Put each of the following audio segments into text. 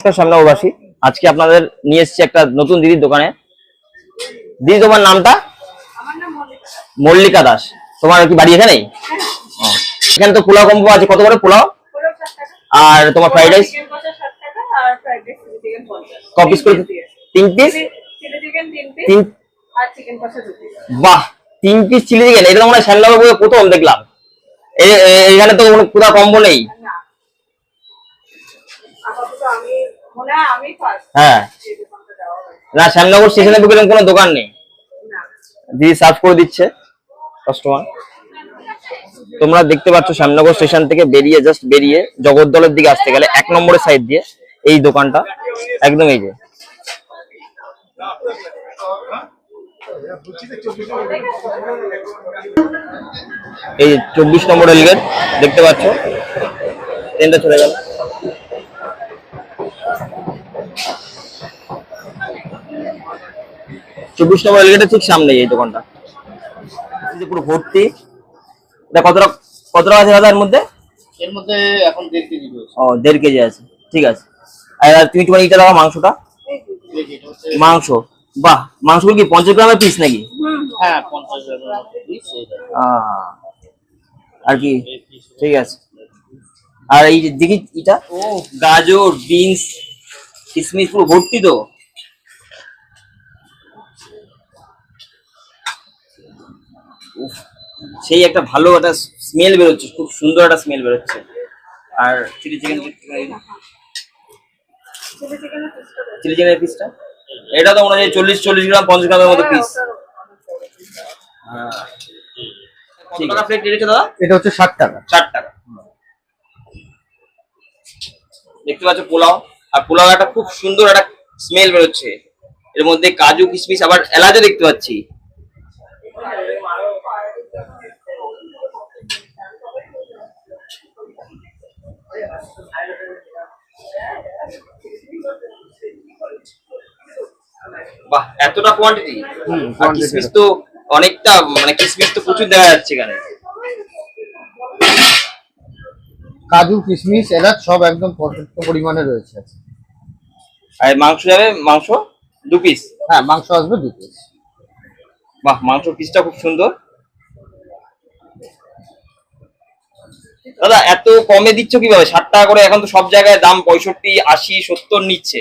শ্যামনগরবাসী আজকে আপনাদের নিয়ে এসেছি একটা নতুন দিদির দোকানে। দিদি তোমার নামটা? মল্লিকা দাস। তোমার কি বাড়ি এখানেই? ও, এখানে তো পোলাও কম্বো আছে। কত করে পোলাও। আর তোমার ফ্রাইড রাইস। ক পিস করে? তিন পিস তিন। বাহ তিন পিস চিলি চিকেন। এটা তো মনে হয় প্রথম দেখলাম। এখানে তো কোনো পুরো কম্বো নেই। হয়। না শ্যামনগর স্টেশনে বুকে কোনো দোকান নেই। দিদি সার্ভ করে দিচ্ছে কাস্টমার তোমরা দেখতে পাচ্ছ শ্যামনগর স্টেশন থেকে বেরিয়ে জাস্ট বেরিয়ে জগদ্দলের দিকে আসতে গেলে এক নম্বরের সাইড দিয়ে এই দোকানটা একদম এই যে। এই চব্বিশ নম্বর রেলগেট দেখতে পাচ্ছ? ট্রেনটা চলে গেল। চব্বিশ নম্বর রেলগেটের ঠিক সামনে এই দোকানটা। পুরো ভর্তি। এটা কত টাকা আছে দাদা এর মধ্যে? এর মধ্যে এখন দেড় কেজি ও দেড় কেজি আছে। ঠিক আছে। আর তুমি তোমার দাও মাংসটা। মাংস? বাহ মাংসগুলো কি পঞ্চাশ গ্রামের পিস নাকি? হ্যাঁ পঞ্চাশ গ্রামের আর কি? ঠিক আছে। আর এই যে দেখি এটা। ও গাজর বিনস কিশমিশ পুরো ভর্তি তো। উফ, সেই একটা ভালো একটা স্মেল বেরোচ্ছে খুব সুন্দর একটা স্মেল বেরোচ্ছে। আর চিলি চিকেন চিলি চিকেনের পিসটা এটা তো মনে হয় চল্লিশ চল্লিশ গ্রাম পঞ্চাশ গ্রামের মতো হ্যাঁ, পিস ওটার কত টাকা প্লেট রেখেছে দাদা? এটা হচ্ছে ষাট টাকা। চার টাকা। দেখতে পাচ্ছ পোলাও। আর পোলাও একটা খুব সুন্দর একটা স্মেল বেরোচ্ছে। এর মধ্যে কাজু কিশমিশ আবার এলাচও দেখতে পাচ্ছি। এতটা কোয়ান্টিটি আর কিশমিশ তো অনেকটা মানে কিসমিস তো প্রচুর দেখা যাচ্ছে এখানে। কাজু কিশমিশ এলাচ সব একদম পর্যাপ্ত পরিমাণে রয়েছে আর মাংস যাবে? মাংস? দু পিস হ্যাঁ মাংস আসবে দু পিস বাহ মাংস পিসটা খুব সুন্দর। দাদা এত কমে দিচ্ছ কীভাবে? ষাট টাকা করে এখন তো সব জায়গায় দাম পঁয়ষট্টি আশি সত্তর নিচ্ছে।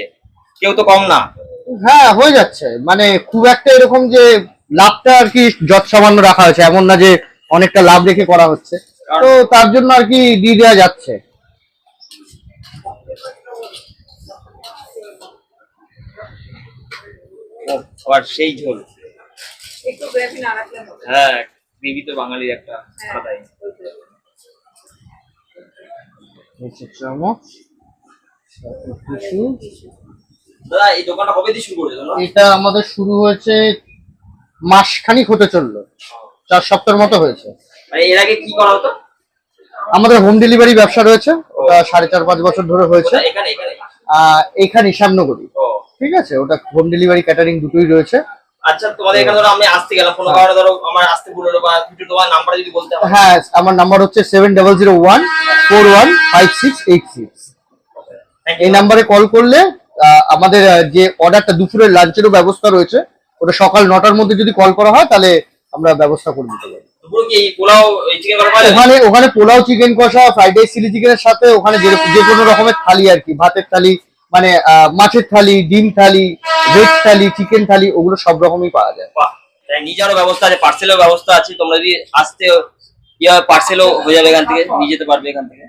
কেউ তো কম না। হ্যাঁ হয়ে যাচ্ছে। মানে খুব একটা এরকম যে লাভটা আর কি যত সামান্য রাখা হয়েছে এমন না যে অনেকটা লাভ রেখে করা হচ্ছে। তো তার জন্য আর কি দিয়ে দেওয়া যাচ্ছে। ও, আবার সেই ঝোল। হ্যাঁ গ্রেভি তো বাঙালির একটা আলাদাই। চামচ কিছু? দাদা এই দোকানটা কবে দিয়ে শুরু করেছ এটা আমাদের শুরু হয়েছে মাসখানিক হতে চলল চার সপ্তাহের মতো হয়েছে। মানে এর আগে কি করা হতো? আমাদের হোম ডেলিভারি ব্যবসা রয়েছে ওটা সাড়ে চার পাঁচ বছর ধরে হয়েছে। এখানে শ্যামনগরী ঠিক আছে ওটা হোম ডেলিভারি ক্যাটারিং দুটোই রয়েছে। আচ্ছা তোমাদের এখানে ধরো আমি আসতে গেলাম কোনো কারণে ধরো আমার আসতে ভুল হলো বা কিছু তোমার নাম্বার যদি বলতে হ্যাঁ। আমার নাম্বার হচ্ছে seven double zero one four one five six eight six এই নাম্বারে কল করলে আমাদের যে অর্ডারটা দুপুরের লাঞ্চেরও ব্যবস্থা রয়েছে ওটা সকাল নটার মধ্যে যদি কল করা হয় তাহলে আমরা ব্যবস্থা করে দিতে পারি? ওখানে ওখানে পোলাও চিকেন কষা ফ্রাইড রাইস চিলি চিকেনের সাথে ওখানে যে কোনো রকমের থালি আর কি ভাতের থালি মানে মাছের থালি ডিম থালি ভেজ থালি চিকেন থালি ওগুলো সব রকমই পাওয়া যায়। নিজেরও ব্যবস্থা আছে পার্সেলও ব্যবস্থা আছে তোমরা যদি আসতে ইয়া পার্সেলও হয়ে যাবে এখান থেকে নিয়ে যেতে পারবে এখান থেকে।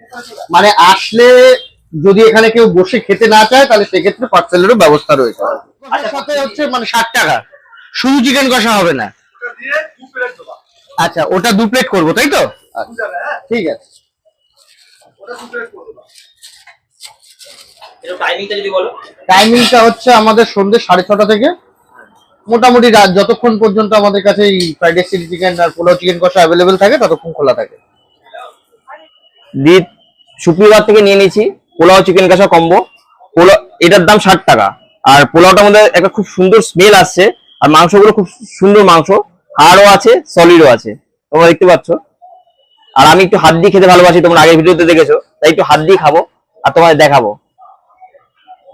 মানে আসলে যদি এখানে কেউ বসে খেতে না চায় তাহলে সেক্ষেত্রে পার্সেলেরও ব্যবস্থা রয়েছে। আচ্ছা সাথে হচ্ছে মানে ষাট টাকা। শুধু চিকেন কষা হবে না। আচ্ছা ওটা দু প্লেট করব তাই তো? আচ্ছা, ঠিক আছে। টাইমিংটা যদি বলো। টাইমিংটা হচ্ছে আমাদের সন্ধ্যে সাড়ে ছটা থেকে। মোটামুটি রাত যতক্ষণ পর্যন্ত আমাদের কাছে এই ফ্রাইড রাইস চিলি চিকেন আর পোলাও চিকেন কষা অ্যাভেলেবেল থাকে ততক্ষণ খোলা থাকে। দি শুক্রবার থেকে নিয়ে নিয়েছি। পোলাও চিকেন কষা কম্বো পোলাও এটার দাম ষাট টাকা। আর পোলাওটার মধ্যে একটা খুব সুন্দর স্মেল আসছে। আর মাংসগুলো খুব সুন্দর মাংস। হাড়ও আছে সলিডও আছে। তোমরা দেখতে পাচ্ছ। আর আমি একটু হাত দিয়ে খেতে ভালোবাসি, তোমরা আগের ভিডিওতে দেখেছ। তাই একটু হাত দিয়ে খাব, আর তোমাদের দেখাবো।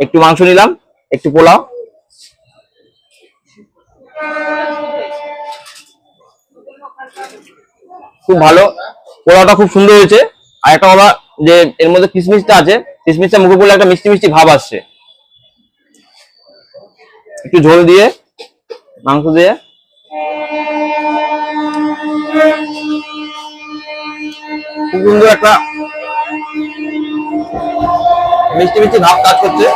একটু মাংস নিলাম, একটু পোলাও। খুব ভালো। পোলাওটা খুব সুন্দর হয়েছে। আর একটা কথা যে, এর মধ্যে কিশমিশটা আছে। কিশমিশটা মুখে পড়লে একটা মিষ্টি মিষ্টি ভাব আসছে একটু ঝোল দিয়ে, মাংস দিয়ে। খুব সুন্দর একটা মিষ্টি মিষ্টি ভাব কাজ করছে।